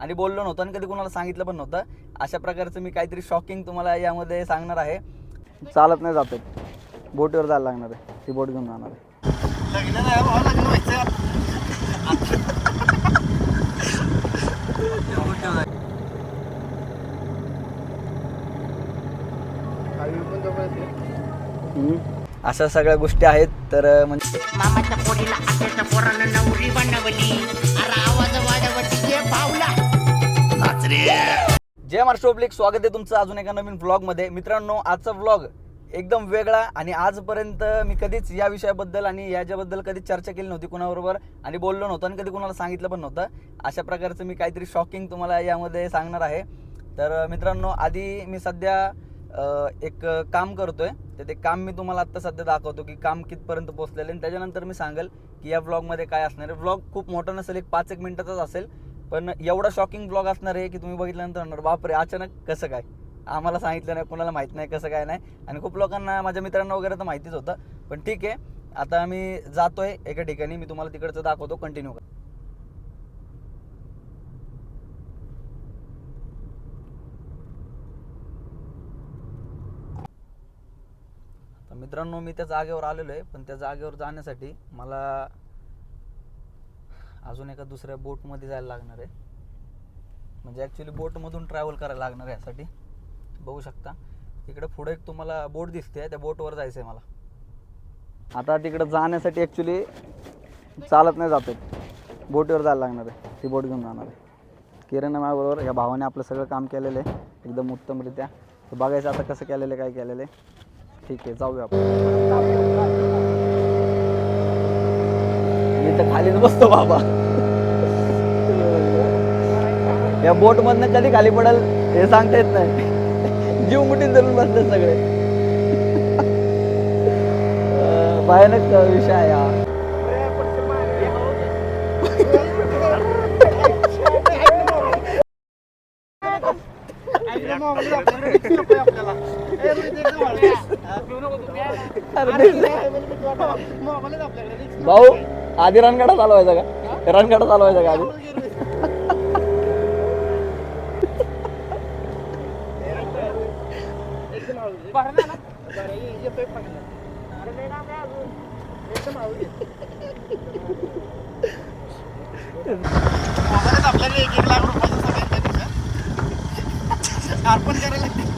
आणि बोललो नव्हतं आणि कधी कोणाला सांगितलं पण नव्हतं. अशा प्रकारचं मी काहीतरी शॉकिंग तुम्हाला यामध्ये सांगणार आहे. चालत नाही जात. बोटीवर जायला लागणार आहे. ती बोट घेऊन जाणार आहे. लग्न नाही भाऊ लग्न व्हायचं. हम्म. अशा सगळ्या गोष्टी आहेत तर म्हणजे मामाच्या पोरीला आत्याच्या पोरानं नवरी बनवली. अरे आवाज जय महाराष्ट्र पब्लिक स्वागत आहे तुमचं अजून एका नवीन व्लॉगमध्ये मित्रांनो आजचा व्लॉग एकदम वेगळा आणि आजपर्यंत मी कधीच या विषयाबद्दल आणि याच्याबद्दल कधीच चर्चा केली नव्हती कुणाबरोबर आणि बोललो नव्हतं आणि कधी कुणाला सांगितलं पण नव्हतं. अशा प्रकारचं मी काहीतरी शॉकिंग तुम्हाला यामध्ये सांगणार आहे. तर मित्रांनो आधी मी सध्या एक काम करतोय. तर ते काम मी तुम्हाला आत्ता सध्या दाखवतो की काम कितपर्यंत पोहोचलेलं आणि त्याच्यानंतर मी सांगेल की या व्लॉगमध्ये काय असणार आहे. व्लॉग खूप मोठा नसेल एक पाच एक मिनिटाचाच असेल. पण एवढा शॉकिंग ब्लॉग असणार आहे की तुम्ही बघितल्यानंतर म्हणणार बापरे अचानक कसं काय? आम्हाला सांगितलं नाही कोणाला माहीत नाही कसं काय नाही. आणि खूप लोकांना माझ्या मित्रांना वगैरे तर माहितीच होतं. पण ठीक आहे आता आम्ही जातोय एका ठिकाणी मी तुम्हाला तिकडचं दाखवतो कंटिन्यू कर. मित्रांनो मी त्या जागेवर आलेलो आहे पण त्या जागेवर जाण्यासाठी मला अजून एका दुसऱ्या बोटमध्ये जायला लागणार आहे. म्हणजे ॲक्च्युली बोटमधून ट्रॅव्हल करायला लागणार आहे यासाठी. बघू शकता. तिकडे पुढे एक तुम्हाला बोट दिसते त्या बोटवर जायचं आहे मला. आता तिकडं जाण्यासाठी ॲक्च्युली चालत नाही जात बोटीवर जायला लागणार आहे. ती बोट घेऊन जाणार आहे. किरण माझ्याबरोबर या भावाने आपलं सगळं काम केलेलं आहे. एकदम उत्तमरित्या. बघायचं आता कसं केलेलं आहे काय केलेलं आहे. ठीक आहे जाऊया आपण. तर खालीच बसतो बाबा. या बोट मधनं कधी खाली पडेल हे सांगता येत नाही. जीव मुठीत धरून बसले सगळे. भयानक विषय आहे हा. भाऊ आधी रणगाडा चालवायचा का? रणगाडा चालवायचा का आधी मोबाईलच आपल्याकडे एक एक लाख रुपयाचं सगळ्यांच्या अर्पण करायला लागते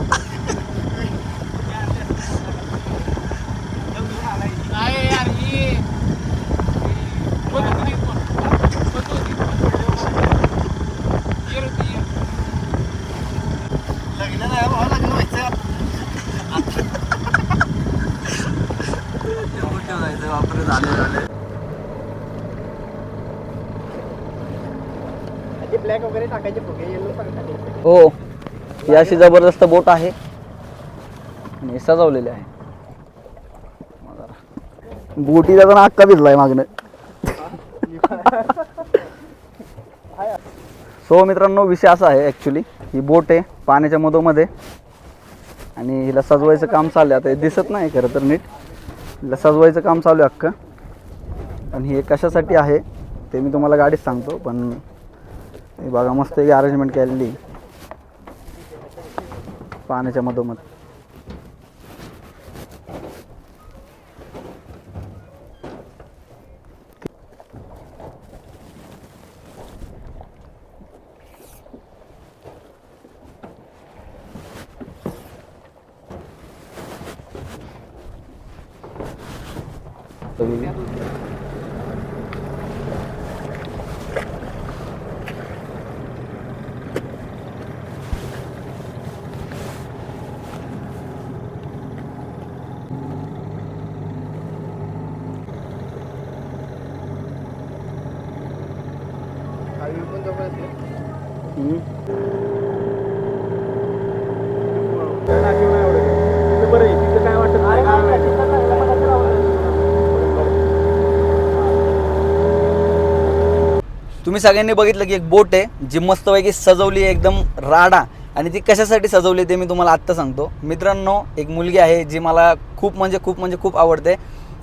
काय यार ही लग्न नाही भाऊ लग्न व्हायचं झाले झाले ब्लॅक वगैरे टाकायचे फुगे येलो टाकायचे हो ही अशी जबरदस्त बोट आहे. आणि सजवलेली आहे. बोटीचा पण अक्का भिजलाय मागणं सो मित्रांनो विषय असा आहे ॲक्च्युली ही बोट आहे पाण्याच्या मधोमध्ये आणि हिला सजवायचं काम चाललं आता हे दिसत नाही खरं तर नीट. हिला सजवायचं काम चालू आहे अख्खं. आणि हे कशासाठी आहे ते मी तुम्हाला गाडीच सांगतो पण बघा मस्त एक अरेंजमेंट केलेली. पाण्याच्या मधोमध. 여기. 아 1분 정도 했어요 응? तुम्ही सगळ्यांनी बघितलं की एक बोट आहे जी मस्तपैकी सजवली आहे एकदम राडा. आणि ती कशासाठी सजवली ते मी तुम्हाला आत्ता सांगतो. मित्रांनो एक मुलगी आहे जी मला खूप म्हणजे खूप म्हणजे खूप आवडते.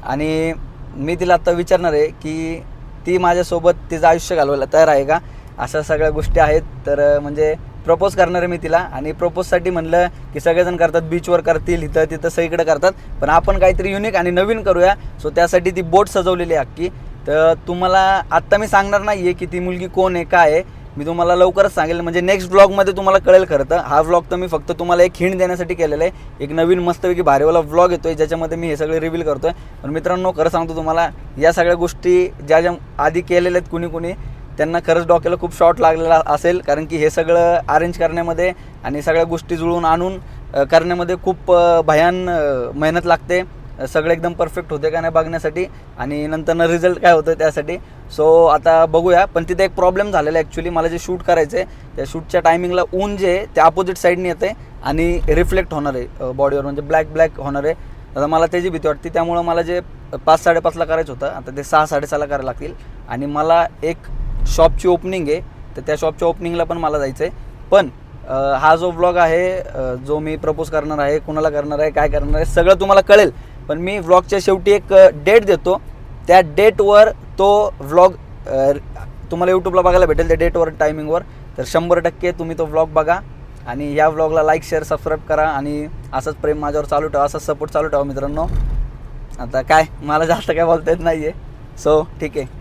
आणि मी तिला आत्ता विचारणार आहे की ती माझ्यासोबत तिचं आयुष्य घालवायला तयार आहे का? अशा सगळ्या गोष्टी आहेत. तर म्हणजे प्रपोज करणार आहे मी तिला. आणि प्रपोजसाठी म्हणलं की सगळेजण करतात बीचवर करतील इथं तिथं सगळीकडे करतात. पण आपण काहीतरी युनिक आणि नवीन करूया. सो त्यासाठी ती बोट सजवलेली आहे अख्खी. तर तुम्हाला आत्ता मी सांगणार नाही आहे की ती मुलगी कोण आहे काय आहे. मी तुम्हाला लवकरच सांगेल. म्हणजे नेक्स्ट ब्लॉगमध्ये तुम्हाला कळेल खरं तर. हा व्लॉग तर मी फक्त तुम्हाला एक हिंड देण्यासाठी केलेला आहे. एक नवीन मस्तपैकी भारीवाला व्लॉग येतोय ज्याच्यामध्ये मी हे सगळे रिव्हील करतोय. पण मित्रांनो खरं सांगतो तुम्हाला या सगळ्या गोष्टी ज्या ज्या आधी केलेल्या आहेत कुणी कुणी त्यांना खरंच डॉक्याला खूप शॉर्ट लागलेला असेल. कारण की हे सगळं अरेंज करण्यामध्ये आणि सगळ्या गोष्टी जुळवून आणून करण्यामध्ये खूप भयान मेहनत लागते. सगळं एकदम परफेक्ट होते का नाही बघण्यासाठी. आणि नंतरनं रिझल्ट काय होतं त्यासाठी. सो आता बघूया. पण तिथे एक प्रॉब्लेम झालेला आहे ॲक्च्युली मला जे शूट करायचं आहे त्या शूटच्या टायमिंगला ऊन जे आहे ते अपोजिट साईडने येते आणि रिफ्लेक्ट होणार आहे बॉडीवर म्हणजे ब्लॅक ब्लॅक होणार आहे. आता मला त्याची भीती वाटते. त्यामुळं मला जे पाच साडेपाचला करायचं होतं आता ते सहा साडेसहाला करायला लागतील. आणि मला एक शॉपची ओपनिंग आहे. तर त्या शॉपच्या ओपनिंगला पण मला जायचं आहे पण हा जो ब्लॉग आहे जो मी प्रपोज करणार आहे कुणाला करणार आहे काय करणार आहे सगळं तुम्हाला कळेल. पण मी व्लॉगच्या शेवटी एक डेट देतो. त्या डेटवर तो व्लॉग तुम्हाला यूट्यूबला बघायला भेटेल. त्या डेटवर टायमिंगवर तर शंभर टक्के तुम्ही तो व्लॉग बघा आणि या व्लॉगला लाईक शेअर सबस्क्राईब करा आणि असंच प्रेम माझ्यावर चालू ठेवा असंच सपोर्ट चालू ठेवा मित्रांनो. आता काय? मला जास्त काय बोलता येत नाही आहे सो ठीक आहे.